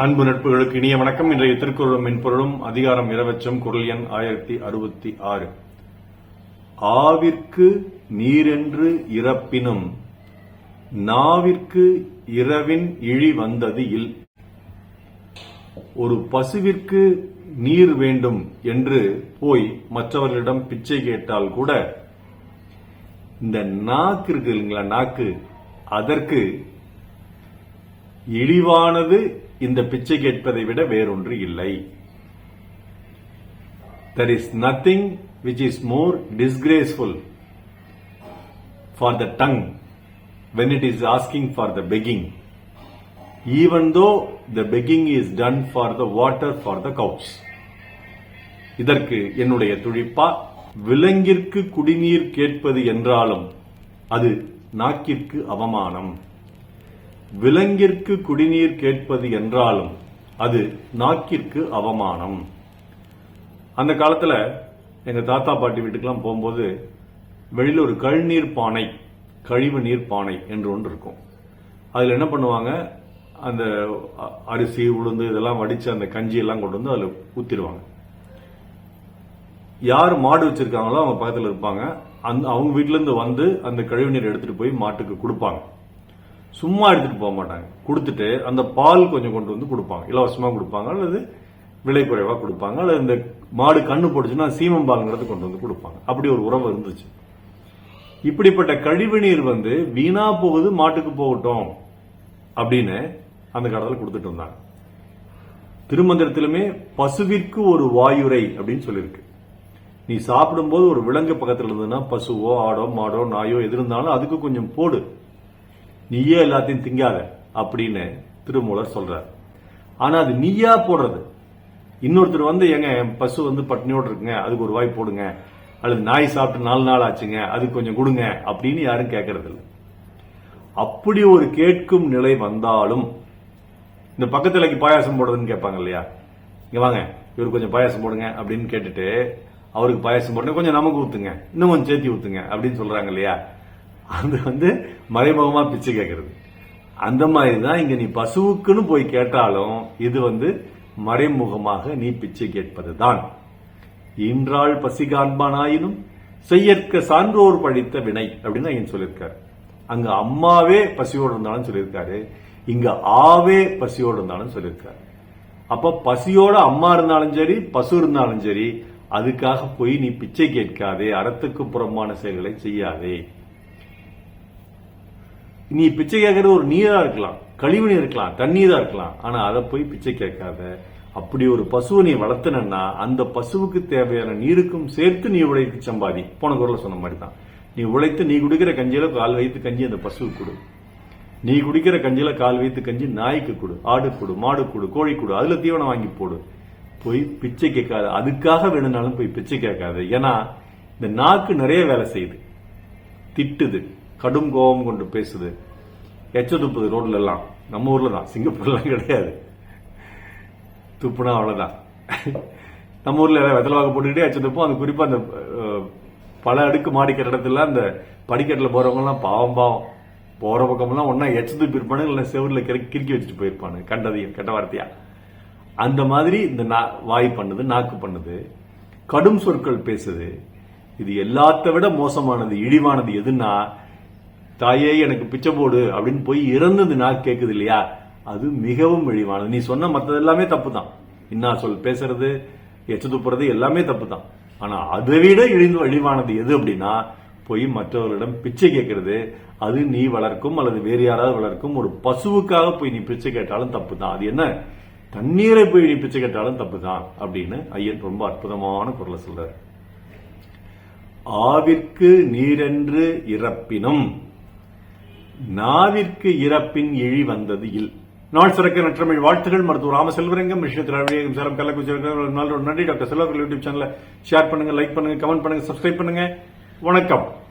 அன்பு நட்புகளுக்கு இனிய வணக்கம். இன்றைய திருக்குறளும் மென்பொருளும் அதிகாரம் இரவச்சம் குரல் எண் ஆயிரத்தி அறுபத்தி ஆறு. ஆவிற்கு நீரென்று இறப்பினும் நாவிற்கு இரவின் இழி வந்தது இல். ஒரு பசுவிற்கு நீர் வேண்டும் என்று போய் மற்றவர்களிடம் பிச்சை கேட்டால் கூட இந்த நாக்கு இருக்கு இல்லைங்களா நாக்கு? அதற்கு இழிவானது இந்த பிச்சை கேட்பதை விட வேறொன்று இல்லை there is nothing which is more disgraceful for the tongue when it is asking for the begging even though the begging is done for the water for the cows இதற்கு என்னுடைய துழிப்பா விலங்கிற்கு குடிநீர் கேட்பது என்றாலும் அது நாக்கிற்கு அவமானம் விலங்கிற்கு குடிநீர் கேட்பது என்றாலும் அது நாக்கிற்கு அவமானம். அந்த காலத்தில் எங்கள் தாத்தா பாட்டி வீட்டுக்கெல்லாம் போகும்போது வெளியில் ஒரு கழிநீர் பானை கழிவு நீர் பானை என்று ஒன்று இருக்கும். அதில் என்ன பண்ணுவாங்க? அந்த அரிசி உளுந்து இதெல்லாம் வடித்து அந்த கஞ்சியெல்லாம் கொண்டு வந்து அதில் ஊற்றிடுவாங்க யார் மாடு வச்சுருக்காங்களோ அவங்க பக்கத்தில் இருப்பாங்க. அந்த அவங்க வீட்டிலேருந்து வந்து அந்த கழிவு நீர் எடுத்துகிட்டு போய் மாட்டுக்கு கொடுப்பாங்க. சும்மா எடுத்துட்டு போக மாட்டாங்க. கொடுத்துட்டு அந்த பால் கொஞ்சம் கொண்டு வந்து கொடுப்பாங்க. இலவசமா கொடுப்பாங்க அல்லது விலை குறைவா கொடுப்பாங்க அல்லது இந்த மாடு கண்ணு போட்டுச்சுன்னா சீமம் பால்ங்கிறது கொண்டு வந்து கொடுப்பாங்க. அப்படி ஒரு உறவு இருந்துச்சு. இப்படிப்பட்ட கழிவு நீர் வந்து வீணா போகுது மாட்டுக்கு போகட்டும் அப்படின்னு அந்த கடத்தில் கொடுத்துட்டு இருந்தாங்க. திருமந்திரத்திலுமே பசுவிற்கு ஒரு வாயுரை அப்படின்னு சொல்லியிருக்கு. நீ சாப்பிடும்போது ஒரு விலங்கு பக்கத்தில் இருந்ததுன்னா பசுவோ ஆடோ மாடோ நாயோ எது இருந்தாலும் அதுக்கு கொஞ்சம் போடு. நீயே எல்லாத்தையும் திங்காத அப்படின்னு திருமூலர் சொல்றார். ஆனா அது நீயா போடுறது. இன்னொருத்தர் வந்து எங்க என் பசு வந்து பட்டினியோடு இருக்குங்க அதுக்கு ஒரு வாய் போடுங்க அல்லது நாய் சாப்பிட்டு நாலு நாள் ஆச்சுங்க அதுக்கு கொஞ்சம் கொடுங்க அப்படின்னு யாரும் கேட்கறது இல்லை அப்படி ஒரு கேட்கும் நிலை வந்தாலும் இந்த பக்கத்துல பாயாசம் போடுறதுன்னு கேட்பாங்க இல்லையா? இங்க வாங்க இவருக்கு கொஞ்சம் பாயாசம் போடுங்க அப்படின்னு கேட்டுட்டு அவருக்கு பாயாசம் போடுங்க கொஞ்சம் நமக்கு ஊத்துங்க இன்னும் கொஞ்சம் சேர்த்தி ஊத்துங்க அப்படின்னு சொல்றாங்க இல்லையா? அது வந்து மறைமுகமாக பிச்சை கேட்கறது அந்த மாதிரி தான் இங்கே நீ பசுவுக்குன்னு போய் கேட்டாலும் இது வந்து மறைமுகமாக நீ பிச்சை கேட்பது தான் இன்றாள் பசி காண்பானாயினும் செய்யற்க சான்றோர் பழித்த வினை அப்படின்னு ஐயன் சொல்லியிருக்காரு. அங்க அம்மாவே பசியோடு இருந்தாலும் சொல்லியிருக்காரு. இங்க ஆவே பசியோடு இருந்தாலும் சொல்லியிருக்காரு. அப்ப பசியோட அம்மா இருந்தாலும் சரி பசு இருந்தாலும் சரி அதுக்காக போய் நீ பிச்சை கேட்காதே அறத்துக்கு புறம்பான செயல்களை செய்யாதே. நீ பிச்சை கேட்கறது ஒரு நீரா இருக்கலாம் கழிவு நீர் இருக்கலாம் தண்ணீரா இருக்கலாம். ஆனா அதை போய் பிச்சை கேட்காத அப்படி ஒரு பசுவை நீ வளர்த்தனா அந்த பசுவுக்கு தேவையான நீருக்கும் சேர்த்து நீ உழைத்து சம்பாதி. போன குரல சொன்ன மாதிரி தான் நீ உழைத்து நீ குடிக்கிற கஞ்சியில கால் வைத்து கஞ்சி அந்த பசுவுக்கு கொடு. நீ குடிக்கிற கஞ்சியில கால் வைத்து கஞ்சி நாய்க்கு கொடு. ஆடு கொடு மாடு கொடு கோழி கொடு அதுல தீவனம் வாங்கி போடு. போய் பிச்சை கேட்காத அதுக்காக வேணும்னாலும் போய் பிச்சை கேட்காத. ஏன்னா இந்த நாக்கு நிறைய வேலை செய்யுது. திட்டுது. கடும் கோபம் கொண்டு பேசுது. எச்ச துப்புது ரோட்ல எல்லாம் நம்ம ஊர்ல தான். சிங்கப்பூர்லாம் கிடையாது. துப்புனா அவ்வளவுதான். நம்ம ஊர்ல ஏதாவது வெத்தலை போட்டுக்கிட்டே எச்ச துப்பும் அது குறிப்பா அந்த பல அடுக்கு மாடி கட்டடத்துல அந்த படிக்கட்டுல போறவங்கலாம் பாவம் பாவம். போற பக்கம்லாம் ஒன்னா எச்ச துப்பி இருப்பானு இல்ல செவர்ல கிறுக்கி வச்சுட்டு போயிருப்பானு. கண்டதையும் கெட்ட வார்த்தையா? அந்த மாதிரி இந்த நா- வாய் பண்ணுது நாக்கு பண்ணுது. கடும் சொற்கள் பேசுது. இது எல்லாத்த விட மோசமானது இழிவானது எதுன்னா தாயே எனக்கு பிச்சை போடு அப்படின்னு போய் இறந்தது நான் கேட்குது இல்லையா? அது மிகவும் இழிவானது. நீ சொன்ன மற்றது எல்லாமே தப்பு தான் இன்னா சொல் பேசுறது எச்சு துப்புறது எல்லாமே தப்பு தான் ஆனா அதை விட இழிந்து இழிவானது எது அப்படின்னா போய் மற்றவர்களிடம் பிச்சை கேட்கறது அது நீ வளர்க்கும் அல்லது வேறு யாராவது வளர்க்கும் ஒரு பசுவுக்காக போய் நீ பிச்சை கேட்டாலும் தப்பு தான் அது என்ன? தண்ணீரை போய் நீ பிச்சை கேட்டாலும் தப்பு தான் அப்படின்னு ஐயன் ரொம்ப அற்புதமான குரலை சொல்றாரு. ஆவிற்கு நீரென்று இறப்பினும் நாவிற்கு இறப்பின் இழி வந்தது இல். நாள் சிறக்க நற்றமிழ் வாழ்த்துகள் மருத்துவர் ராமசெல்வரங்கம் விஷயத்தில் சேலம் கள்ளக்குச்சி நல்ல நன்றி. டாக்டர் செல்வர்கள் யூடியூப் சேனலை ஷேர் பண்ணுங்க லைக் பண்ணுங்க கமெண்ட் பண்ணுங்க சப்ஸ்கிரைப் பண்ணுங்க. வணக்கம்.